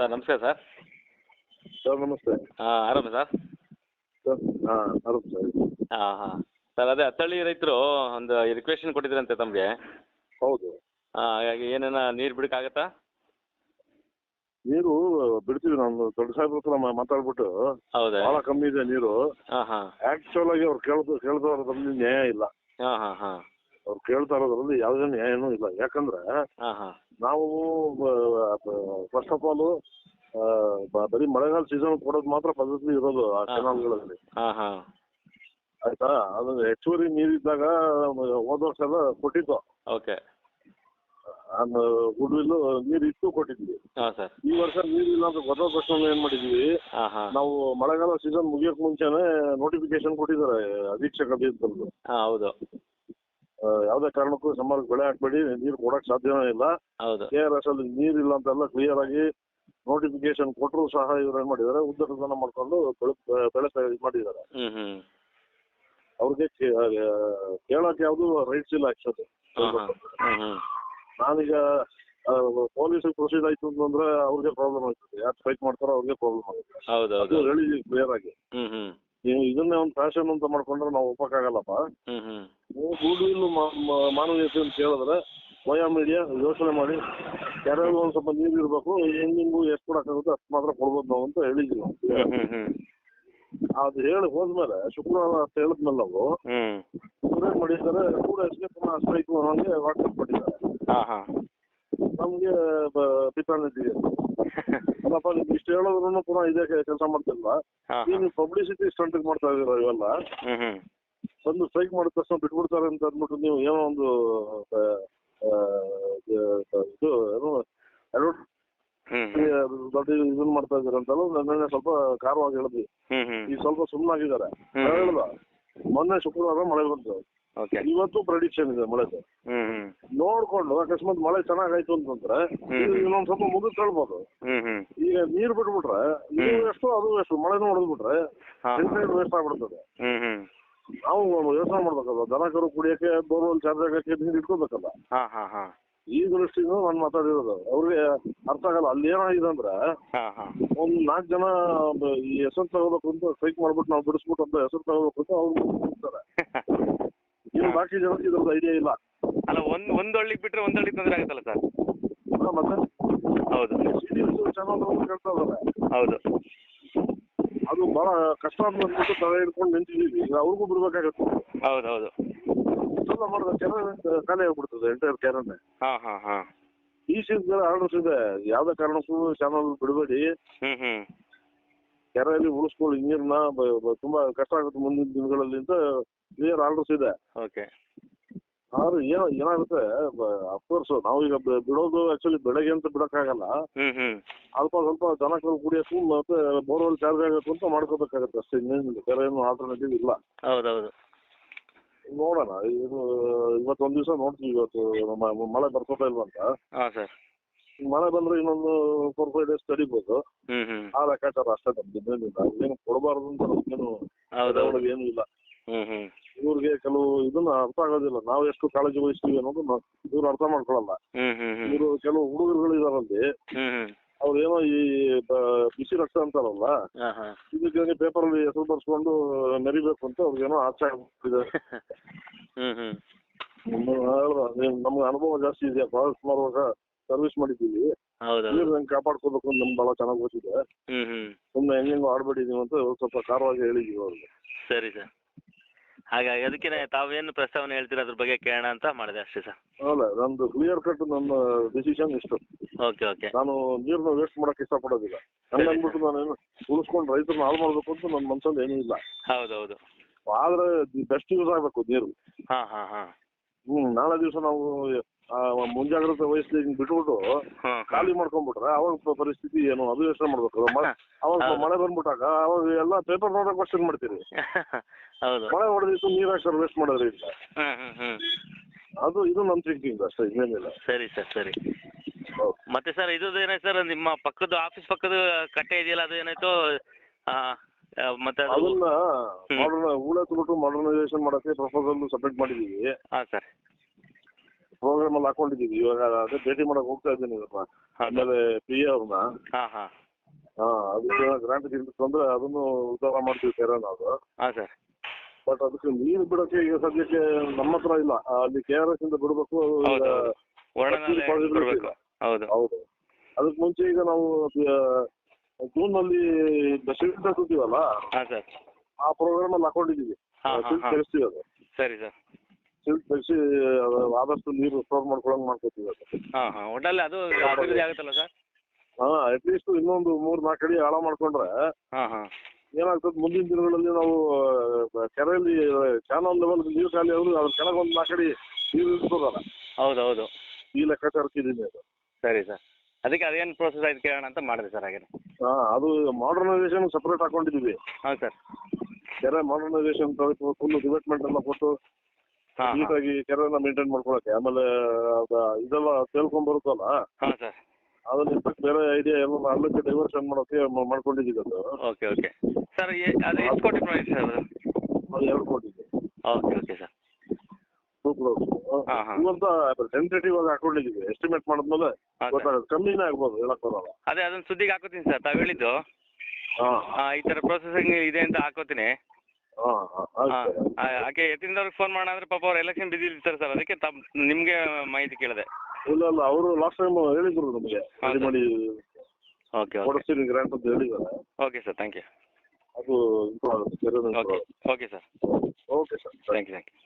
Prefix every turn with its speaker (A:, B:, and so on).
A: Sir ನಮಸ್ಕಾರ sir.
B: Sir ನಮಸ್ತೆ.
A: ಹಾಂ ಆರಾಮ ಸರ್?
B: ಸರ್ ಹಾಂ ಆರಾಮ್ ಸರ್.
A: ಹಾಂ ಹಾಂ. ಸರ್ ಅದೇ ಹತ್ತಳ್ಳಿ ರೈತರು ಒಂದು ರಿಕ್ವೆಷನ್ ಕೊಟ್ಟಿದ್ರಂತೆ ತಮ್ಗೆ.
B: ಹೌದು.
A: ಹಾಂ ಹಾಗಾಗಿ ಏನೇನ ನೀರು ಬಿಡಕ್ಕಾಗತ್ತಾ
B: ನೀರು ಬಿಡ್ತೀವಿ ನಾನು ದೊಡ್ಡ ಸಾಹೇಬ್ರ ಹತ್ರ ಮಾ- ಮಾತಾಡ್ಬಿಟ್ಟು.
A: ಹೌದಾ?
B: ಬಹಳ ಕಮ್ಮಿ ಇದೆ ನೀರು.
A: ಹಾಂ ಹಾಂ.
B: ಆಕ್ಚುಲ್ ಆಗಿ ಅವ್ರು ಕೇಳ್ದು ಕೇಳ್ದವ್ರ ನ್ಯಾಯ ಇಲ್ಲ.
A: ಹಾಂ ಹಾಂ ಹಾಂ.
B: ಅವ್ರು ಕೇಳ್ತಾ ಇರೋದ್ರಲ್ಲಿ ಯಾವುದೇ ನ್ಯಾಯನೂ ಇಲ್ಲ. ಯಾಕಂದ್ರೆ
A: ಹಾ ಹಾ.
B: ನಾವು ಫಸ್ಟ್ ಆಫ್ ಆಲ್ ಬರೀ ಮಳೆಗಾಲ ಸೀಸನ್ ಕೊಡೋದು ಮಾತ್ರ ಪದ್ಧತಿ ಇರೋದು ಆ
A: ಹಾ.
B: ಕೆನಾಲ್ಗಳಲ್ಲಿ
A: ಹಾಂ ಹಾಂ.
B: ಆಯ್ತಾ? ಅದು ಹೆಚ್ಚುವರಿ ನೀರಿದ್ದಾಗ ಹೋದ ವರ್ಷ ಎಲ್ಲ ಕೊಟ್ಟಿದ್ದು.
A: ಓಕೆ.
B: ಗುಡ್ ವಿಲ್ ನೀರು ಇತ್ತು ಕೊಟ್ಟಿದ್ವಿ.
A: ಹಾ ಸರ್.
B: ಈ ವರ್ಷ ನೀರಿಲ್ಲ ಅಂತ ಗೊತ್ತಾದ ತಕ್ಷಣ ಏನ್ ಮಾಡಿದ್ವಿ?
A: ಹಾಂ ಹಾಂ.
B: ನಾವು ಮಳೆಗಾಲ ಸೀಸನ್ ಮುಗಿಯೋಕ್ ಮುಂಚೆನೆ ನೋಟಿಫಿಕೇಶನ್ ಕೊಟ್ಟಿದ್ದಾರೆ ಅಧೀಕ್ಷಕ ಅಭಿಯಂತರದ್ದು
A: ಹಾ ಹೌದು.
B: ಯಾವ್ದೇ ಕಾರಣಕ್ಕೂ ಸಮ್ಮರ್ ಬೆಳೆ ಹಾಕ್ಬೇಡಿ ನೀರು ಕೊಡಕ್ ಸಾಧ್ಯನೇ ಇಲ್ಲ.
A: ಹೌದು.
B: ಕೆ ಆರ್ ಎಸ್ ಅಲ್ಲಿ ನೀರಿಲ್ಲ ಅಂತೆಲ್ಲ ಕ್ಲಿಯರ್ ಆಗಿ ನೋಟಿಫಿಕೇಶನ್ ಕೊಟ್ಟರು ಸಹ ಇವ್ರು ಏನ್ ಮಾಡಿದ್ದಾರೆ ಉದ್ದಟತನ ಮಾಡ್ಕೊಂಡು ಬೆಳೆ ಬೆಳೆ ತ- ಇದ್ ಮಾಡಿದ್ದಾರೆ ಅವ್ರಿಗೆ ಕೇಳಕ್ ಯಾವ್ದು ರೈಟ್ಸ್ ಇಲ್ಲ ಆಕ್ಚುಲಿ ನಾನೀಗ ಪೊಲೀಸ್ ಪ್ರೊಸೀಡ್ ಆಯ್ತು ಅಂತಂದ್ರೆ ಅವ್ರಿಗೆ ಪ್ರಾಬ್ಲಮ್ ಆಗ್ತದೆ. ಯಾರು ಫೈಟ್ ಮಾಡ್ತಾರೋ ಅವ್ರಿಗೆ ಪ್ರಾಬ್ಲಮ್ ಆಗುತ್ತೆ
A: ಹೌದು
B: ಅದು
A: ಹೌದು
B: ಹೇಳಿದ್ವಿ ಕ್ಲಿಯರ್ ಆಗಿ. ನೀವು ಇದನ್ನೇ ಒಂದು ಫ್ಯಾಷನ್ ಅಂತ ಮಾಡ್ಕೊಂಡ್ರೆ ನಾವು ಒಪ್ಪಕ್ಕಾಗಲ್ಲಪ್ಪ
A: ಆಗಲ್ಲಪ್ಪ.
B: ನೀವು ಗೂಡ್ವಿಲ್ ಮಾನವೀಯತೆ ಅಂತ ಹೇಳಿದ್ರೆ ವಯಾ ಮೀಡಿಯಾ ಯೋಚನೆ ಮಾಡಿ ಯಾರ್ಯಾರು ಒಂದ್ ಸ್ವಲ್ಪ ನೀರು ಇರ್ಬೇಕು ಹೆಂಗಿಂಗು ಎಷ್ಟು ಕೊಡಕ್ಕಾಗುತ್ತೆ ಅಷ್ಟು ಮಾತ್ರ ಕೊಡ್ಬೋದು ನಾವು ಅಂತ ಹೇಳಿದ್ವಿ ನಾವು. ಅದು ಹೇಳಿ ಹೋದ್ಮೇಲೆ ಶುಕ್ರವಾರ ಅಂತ ಹೇಳಿದ್ಮೇಲೆ ನಾವು ಇವ್ರೇನ್ ಮಾಡಿದ್ದಾರೆ ಕೂಡ ಎಸ್ಕೇಪ್ ಸ್ಟ್ರೈಕ್ ಅನ್ನೋಂಗೆ ವಾಟ್ಸಪ್ ಕೊಟ್ಟಿದ್ದಾರೆ.
A: ಹಾಂ ಹಾಂ.
B: ನಮಗೆ ಪಿತಾನಿದ್ದೀವಿ ಅಲ್ಲಪ್ಪ ನೀವು ಇಷ್ಟು ಹೇಳೋದ್ರು ಪುನಃ ಇದೇ ಕೆಲಸ ಮಾಡ್ತಿಲ್ಲ
A: ಹಾಂ
B: ನೀವು ಪಬ್ಲಿಸಿಟಿ ಸ್ಟಂಟ್ ಮಾಡ್ತಾ ಇದೀರ ಇವೆಲ್ಲ? ಬಂದು ಸ್ಟ್ರೈಕ್ ಮಾಡಿದ ತಕ್ಷಣ ಬಿಟ್ಬಿಡ್ತಾರೆ ಅಂತ ಅಂದ್ಬಿಟ್ಟು ನೀವು ಏನೋ ಒಂದು ಆ, ಆ, ಇದು ಏನು ದೊಡ್ಡ ಇದನ್ನ ಮಾಡ್ತಾ ಇದಾರೆ ಅಂತಲ್ಲ ನನ್ನ ಸ್ವಲ್ಪ ಖಾರವಾಗಿ ಹೇಳಿದ್ವಿ.
A: ಈ
B: ಈಗ ಸ್ವಲ್ಪ ಸುಮ್ಮನಾಗಿದ್ದಾರೆ
A: ಹ್ಮ್.
B: ಹೇಳ್ದ ಮೊನ್ನೆ ಶುಕ್ರವಾರ ಮಳೆ ಬಂತು.
A: ಓಕೆ
B: ಇವತ್ತು ಪ್ರೆಡಿಕ್ಷನ್ ಇದೆ
A: ಮಳೆ
B: ನೋಡ್ಕೊಂಡು ಅಕಸ್ಮಾತ್ ಮಳೆ ಚೆನ್ನಾಗಾಯ್ತು ಅಂತಂದ್ರೆ. ಇದು ಇನ್ನೊಂದ್ ಸ್ವಲ್ಪ ಮುಗಿದ್ ಕಳ್ಬೋದು.
A: ಹ್ಞೂ
B: ಈಗ ನೀರ್ ಬಿಟ್ಬಿಟ್ರೆ
A: ನೀರು.
B: ಎಷ್ಟು ಅದು ಎಷ್ಟು ಮಳೆನೂ ಹೊಡೆದ್ಬಿಟ್ರೆ
A: ಹಾಂ.
B: ವೇಸ್ಟ್ ಆಗ್ಬಿಡ್ತದೆ. ನಾವು ಯೋಚನೆ ಮಾಡ್ಬೇಕಲ್ಲ ದನ ಕರು ಕುಡಿಯಕ್ಕೆ ಬೋರ್ವೆಲ್ ಚಾರ್ಜ್ ಆಗಕ್ಕೆ ನೀರು ಇಟ್ಕೋಬೇಕಲ್ಲ?
A: ಹಾಂ ಹಾಂ ಹಾಂ.
B: ಈ ದೃಷ್ಟಿಯಿಂದ ನಾನು ಮಾತಾಡಿರೋದು. ಅವ್ರಿಗೆ ಅರ್ಥ ಆಗಲ್ಲ. ಅಲ್ಲಿ ಏನಾಗಿದೆ ಅಂದ್ರೆ
A: ಹಾಂ ಹಾಂ.
B: ಒಂದ್ ನಾಲ್ಕು ಜನ ಬ- ಈ ಹೆಸರು ತಗೋಬೇಕು ಅಂತ ಸ್ಟ್ರೈಕ್ ಮಾಡ್ಬಿಟ್ಟು ನಾವು ಬಿಡಿಸ್ಬಿಟ್ಟು ಅಂತ ಹೆಸರು ತಗೋಬೇಕು ಅಂತ ಅವ್ರು ಹೋಗ್ತಾರೆ ಬಾಕಿ ಇದ್ರದ್ದು ಐಡಿಯಾ ಇಲ್ಲ.
A: ಅಲ್ಲ ಒಂದ್ ಒಂದ್ ಹಳ್ಳಿಗೆ ಬಿಟ್ಟರೆ ಒಂದ್ ಹಳ್ಳಿಗೆ ತೊಂದರೆ ಆಗುತ್ತಲ್ಲ ಸರ್?
B: ಮತ್ತೆ?
A: ಹೌದು.
B: ಚಾನಲ್ ಕೇಳ್ತಾ
A: ಹೌದು.
B: ಅದು ಬಹಳ ಕಷ್ಟ ಅಂತ ಅಂದ್ಬಿಟ್ಟು ತಲೆ ಹಿಡ್ಕೊಂಡು ನಿಂತಿದ್ದೀವಿ. ಈಗ ಅವ್ರಿಗೂ ಬಿಡ್ಬೇಕಾಗತ್ತೆ.
A: ಹೌದು ಹೌದು
B: ಇಷ್ಟೆಲ್ಲ ಮಾಡಿದ್ರೆ ಕೆರೆ ಖಾಲಿ ಆಗ್ಬಿಡ್ತದೆ ಎಂಟೈರ್ ಕೆರೆನೆ.
A: ಹಾಂ ಹಾಂ ಹಾಂ.
B: ಈ ಸೀಸನ್ ಆರ್ಡರ್ಸ್ ಇದೆ ಯಾವ್ದೇ ಕಾರಣಕ್ಕೂ ಚಾನಲ್ ಬಿಡಬೇಡಿ.
A: ಹ್ಮ್ ಹ್ಞೂ
B: ಕೆರೆಯಲ್ಲಿ ಉಳಿಸ್ಕೊಳ್ಳಿ ಬ- ಬ- ತುಂಬಾ ಕಷ್ಟ ಆಗುತ್ತೆ ಮುಂದಿನ ದಿನಗಳಲ್ಲಿ ಅಂತ ಕ್ಲಿಯರ್ ಆರ್ಡರ್ಸ್ ಇದೆ.
A: ಓಕೆ.
B: ಆದ್ರೆ ಏನೋ ಏನಾಗುತ್ತೆ ಅಫ್ಕೋರ್ಸ್ ನಾವು ಈಗ ಬಿಡೋದು ಆಕ್ಚುಲಿ ಬೆಳಗ್ಗೆ ಅಂತ ಬಿಡಕ್ಕಾಗಲ್ಲ.
A: ಹ್ಮ್
B: ಅಲ್ಪ ಸ್ವಲ್ಪ ದನ ಕರು ಕುಡಿಯೋಕ್ಕೂ ಮತ್ತೆ ಬೋರ್ವೆಲ್ ಚಾರ್ಜ್ ಆಗಬೇಕು ಅಂತ ಮಾಡ್ಕೋಬೇಕಾಗತ್ತೆ ಅಷ್ಟೇ ಇನ್ನೇನಿಲ್ಲ ಬೇರೆ ಏನು ಆಲ್ಟರ್ನೇಟಿವ್ ಇಲ್ಲ.
A: ಹೌದು ಹೌದು
B: ನೋಡೋಣ ಇದು ಇವತ್ತು ಒಂದ್ ದಿವಸ ನೋಡ್ತೀವಿ ಇವತ್ತು ಮಳೆ ಬರ್ಕೋತಾ ಇಲ್ವಾ ಅಂತ.
A: ಹಾಂ ಸರ್.
B: ಮಳೆ ಬಂದ್ರೆ ಇನ್ನೊಂದು ಫೋರ್ ಫೈವ್ ಡೇಸ್ ತಡಿಬೋದು. ಆ ಲೆಕ್ಕಾಚಾರ ಅಷ್ಟೇ ನಮ್ಗೆ ಇನ್ನೇನಿಲ್ಲ. ಏನು ಕೊಡಬಾರ್ದು ಅಂತ ಏನು
A: ಹೌದು ಹೌದು
B: ಒಳಗೆ ಏನು ಇಲ್ಲ. ಇವ್ರಿಗೆ ಕೆಲವು ಇದನ್ನ ಅರ್ಥ ಆಗೋದಿಲ್ಲ. ನಾವು ಎಷ್ಟು ಕಾಳಜಿ ವಹಿಸ್ತೀವಿ ಅನ್ನೋದು ಇವ್ರು ಅರ್ಥ ಮಾಡ್ಕೊಳಲ್ಲ. ಇವರು ಕೆಲವು ಹುಡುಗರುಗಳು ಇದಾರಲ್ಲಿ ಅವ್ರು ಏನೋ ಈ ಬ- ಬಿಸಿ ರಕ್ತ ಅಂತಾರಲ್ಲ
A: ಹಾಂ ಹಾಂ.
B: ಇದಕ್ಕೆ ಪೇಪರ್ ಅಲ್ಲಿ ಹೆಸರು ಬರ್ಸ್ಕೊಂಡು ಮೆರಿಬೇಕು ಅಂತ ಅವ್ರಿಗೇನೋ ಆಸೆ ಆಗ್ಬಿಟ್ಟಿದೆ.
A: ಹ್ಮ್
B: ನಮ್ಗೆ ಅನುಭವ ಜಾಸ್ತಿ ಇದೆಯಾ ಬಹಳಷ್ಟು ವರ್ಷ ಸರ್ವಿಸ್ ಮಾಡಿದ್ದೀವಿ
A: ಹೌದು
B: ನೀರು ಹೆಂಗ್ ಕಾಪಾಡ್ಕೋಬೇಕು ಅಂತ ನಮ್ಗೆ ಬಹಳ ಚೆನ್ನಾಗಿ ಗೊತ್ತಿದೆ.
A: ಹ್ಞೂ ಹ್ಞೂ
B: ಸುಮ್ಮನೆ ಹೆಂಗೆಂಗೋ ಆಡ್ಬೇಡಿ ನೀವು ಅಂತ ಸ್ವಲ್ಪ ಖಾರವಾಗಿ ಹೇಳಿದೀವಿ ಅವ್ರಿಗೆ
A: ಸರಿ ಸರ್. ಹಾಗಾಗಿ ಅದಕ್ಕೆ ತಾವೇನು ಪ್ರಸ್ತಾವನೆ ಹೇಳ್ತೀರಾ ಅದ್ರ ಬಗ್ಗೆ ಕೇಳೋಣ ಅಂತ ಮಾಡಿದೆ ಅಷ್ಟೇ ಸರ್.
B: ಅಲ್ಲ ನಂದು ಕ್ಲಿಯರ್ ಕಟ್ ನನ್ನ ಡಿಸಿಷನ್ ಇಷ್ಟು.
A: Okay okay.
B: ನಾನು ನೀರ್ನ ವೇಸ್ಟ್ ಮಾಡಕ್ ಇಷ್ಟಪಡೋದಿಲ್ಲ.
A: ಪಡೋದಿಲ್ಲ
B: ಅಂದ್ಬಿಟ್ಟು ನಾನೇನು ಉಳಿಸ್ಕೊಂಡು ರೈತರನ್ನ ಹಾಳು ಮಾಡ್ಬೇಕು ಅಂತ ನನ್ನ ಮನ್ಸಲ್ಲಿ ಏನೂ ಇಲ್ಲ.
A: ಹೌದು ಹೌದು
B: ಆದ್ರೆ ಬೆಸ್ಟ್ ಯೂಸ್ ಆಗ್ಬೇಕು ನೀರು.
A: ಹಾ ಹಾ ಹಾ.
B: ಹ್ಮ್ ನಾಳೆ ದಿವಸ ನಾವು ಮುಂಜಾಗ್ರತೆ ವಹಿಸ್ಲಿ ಹಿಂಗ್ ಬಿಟ್ಬಿಟ್ಟು ಖಾಲಿ ಮಾಡ್ಕೊಂಡ್ಬಿಟ್ರೆ ಅವಾಗ ಪ- ಪರಿಸ್ಥಿತಿ ಏನು? ಅದು ಯೋಚನೆ ಮಾಡ್ಬೇಕು? ಅವಾಗ
A: ಹೌದು.
B: ಮಳೆ ಬಂದ್ಬಿಟ್ಟಾಗ ಅವಾಗ ಎಲ್ಲ ಪೇಪರ್ ನೋಡಕ್ ಕ್ವಶನ್ ಮಾಡ್ತೀರಿ.
A: ಹೌದು.
B: ಮಳೆ ಹೊಡೆದಿತ್ತು ನೀರ್ ಹಾಕ್ಸರ್ ವೇಸ್ಟ್ ಮಾಡೋದ್ರಿ ಇಲ್ಲ. ಅದು ಇದು ನಮ್ ಥಿಂಕಿಂಗ್ ಅಷ್ಟೇ ಇನ್ನೇನಿಲ್ಲ.
A: ಸರಿ ಸರ್ ಸರಿ.
B: ಹೌದು.
A: ಮತ್ತೆ ಸರ್ ಇದು ಏನಾಯ್ತು ಸರ್? ನಿಮ್ಮ ಪಕ್ಕದ ಆಫೀಸ್ ಪಕ್ಕದ ಕಟ್ಟೆ ಇದೆಯಲ್ಲ ಅದು ಏನಾಯ್ತು? ಆ, ಆ, ಮತ್ತೆ ಅದು
B: ಅದನ್ನ
A: ಹ್ಮ್.
B: ಮಾಡರ್ನ ಹೂಳೆತ್ಬಿಟ್ಟು ಮಾಡರ್ನೈಸೇಷನ್ ಮಾಡಕ್ಕೆ ಪ್ರಪೋಸಲ್ ಸಬ್ಮಿಟ್ ಮಾಡಿದೀವಿ.
A: ಹಾಂ ಸರ್.
B: ಪ್ರೋಗ್ರಾಮ್ ಅಲ್ಲಿ ಹಾಕೊಂಡಿದ್ದೀವಿ ಇವಾಗ ಅದೇ ಭೇಟಿ ಮಾಡಕ್ ಹೋಗ್ತಾ ಇದ್ದೀನಿ ಆಮೇಲೆ ಪಿ ಎ ಅವ್ರನ್ನ.
A: ಹಾಂ ಹಾಂ.
B: ಹಾ ಅದಕ್ಕೆ ಗ್ರಾಂಟ್ ಗಿಂಟ್ ತಂದ್ರೆ ಅದನ್ನು ಉದ್ಧಾರ ಮಾಡ್ತೀವಿ ಕೆರೆ ನಾವು
A: ಹಾಂ ಸರ್.
B: ಬಟ್ ಅದಕ್ಕೆ ನೀರು ಬಿಡಕ್ಕೆ ಈಗ ಸದ್ಯಕ್ಕೆ ನಮ್ಮ ಹತ್ರ ಇಲ್ಲ. ಅಲ್ಲಿ ಕೆ ಆರ್ ಎಸ್ ಇಂದ ಬಿಡಬೇಕು
A: ಹೌದು ಬರಬೇಕು ಹೌದು.
B: ಹೌದು. ಅದಕ್ಕೆ ಮುಂಚೆ ಈಗ ನಾವು ಜೂನ್ನಲ್ಲಿ ಶಿಲ್ಟ್ ಕೂತೀವಲ್ಲ
A: ಹಾಂ ಸರ್.
B: ಆ ಪ್ರೋಗ್ರಾಮ್ ಅಲ್ಲಿ ಹಾಕೊಂಡಿದೀವಿ.
A: ಹಾಂ ಹಾಂ
B: ಅದು.
A: ಸರಿ ಸರ್.
B: ಶಿಲ್ಟ್ ಬೆಳೆಸಿ ಆದಷ್ಟು ನೀರು ಸ್ಟೋರ್ ಮಾಡ್ಕೊಳಂಗ್ ಮಾಡ್ಕೊತೀವಿ
A: ಹಾ ಹಾ. ಒಟ್ಟಲ್ಲಿ ಅದು ಅಭಿವೃದ್ಧಿ ಆಗುತ್ತಲ್ಲ ಸರ್?
B: ಹಾ ಅಟ್ಲೀಸ್ಟ್ ಇನ್ನೊಂದು ಮೂರ್ ನಾಲ್ಕು ಅಡಿ ಆಳ ಮಾಡ್ಕೊಂಡ್ರೆ
A: ಹಾ ಹಾ.
B: ಏನಾಗ್ತದೆ ಮುಂದಿನ ದಿನಗಳಲ್ಲಿ ನಾವು ಕೆರೆಯಲ್ಲಿ ಚಾನಲ್ ಲೆವೆಲ್ ನೀರು ಖಾಲಿ ಆದ್ರೂ ಅದ್ರ ಕೆಳಗೆ ಒಂದು ನಾಲ್ಕು ಅಡಿ ನೀರು ಇರ್ತದಲ್ಲ
A: ಹೌದು ಹೌದು
B: ಈ ಲೆಕ್ಕಾಚಾರಕ್ಕೆ ಇದೀನಿ ಅದು.
A: ಸರಿ ಸರ್. ಅದಕ್ಕೆ ಅದೇನು ಪ್ರೋಸೆಸ್ ಆಯ್ತು ಕೇಳೋಣ ಅಂತ ಮಾಡಿದೆ ಸರ್ ಹಾಗೆ
B: ಹಾ ಅದು ಮಾಡರ್ನೈಸೇಷನ್ ಸಪ್ರೇಟ್ ಹಾಕೊಂಡಿದೀವಿ.
A: ಹಾ ಸರ್.
B: ಕೆರೆ ಮಾಡರ್ನೈಸೇಷನ್ ಫುಲ್ ಡಿವೆಲಪ್ಮೆಂಟ್ ಎಲ್ಲ ಕೊಟ್ಟು ನೀಟಾಗಿ ಕೆರೆನ ಮೇಂಟೈನ್ ಮಾಡ್ಕೊಳಕ್ಕೆ. ಆಮೇಲೆ ಇದೆಲ್ಲ ತೇಲ್ಕೊಂಡ್ ಬರುತ್ತಲ್ಲ?
A: ಹಾಂ ಸರ್.
B: ಅದನ್ನ ಇಪ್ಪತ್ತು ಬೇರೆ ಐಡಿಯಾ ಎಲ್ಲ ಅಲ್ಲಕ್ಕೆ ಡೈವರ್ಷನ್ ಮಾಡೋಕೆ ಮಾಡ್ಕೊಂಡಿದ್ದೀವಿ ಅದು.
A: Okay okay. ಸರ್ ಅದು ಎಷ್ಟು ಕೋಟಿ ಪ್ರೈಸ್ ಸರ್ ಅದು?
B: ಎರಡು ಕೊಟ್ಟಿದ್ದೀವಿ
A: ಓಕೆ ಓಕೆ ಸರ್.
B: ಇವತ್ತ ಟೆಂಟೇಟಿವ್ ಆಗಿ ಹಾಕೊಂಡಿದ್ದೀವಿ. ಎಸ್ಟಿಮೇಟ್ ಮಾಡಿದ್ಮೇಲೆ ಗೊತ್ತಾಗುತ್ತೆ. ಕಮ್ಮಿನೇ ಆಗ್ಬೋದು ಹೇಳಕ್ ಬರಲ್ಲ.
A: ಅದೇ ಅದನ್ನ ಸುದ್ದಿಗೆ ಹಾಕೋತೀನಿ ಸರ್. ತಾವು ಹೇಳಿದ್ದು. ಆ, ಈ ತರ ಪ್ರೊಸೆಸಿಂಗ್ ಇದೆ ಅಂತ ಹಾಕೋತೀನಿ.
B: ಹಾ ಹಾ
A: ಹಾಂ
B: ಆಯ್ತು
A: ಆಕೆ ಫೋನ್ ಮಾಡೋಣ ಅಂದ್ರೆ ಪಾಪ ಅವ್ರು ಎಲೆಕ್ಷನ್ ಬಿಸಿ ಇರ್ತಾರೆ ಸರ್ ಅದಕ್ಕೆ ತಮ್ ನಿಮಗೆ ಮಾಹಿತಿ ಕೇಳಿದೆ.
B: ಇಲ್ಲ ಇಲ್ಲ ಅವರು ಲಾಸ್ಟ್ ಟೈಮ್ ಹೇಳಿದ್ರು ನಮಗೆ
A: ಸರ್.
B: ಮಾಡಿ
A: ಓಕೆ
B: ಕೊಡಿಸ್ತೀನಿ ಅಂತ ಹೇಳಿದ್ದಾರೆ.
A: ಓಕೆ ಸರ್ ಥ್ಯಾಂಕ್ ಯು
B: ಅದು ಇಂಪ್ರೂವ್ ಆಗುತ್ತೆ
A: okay okay sir
B: okay sir
A: thank you thank you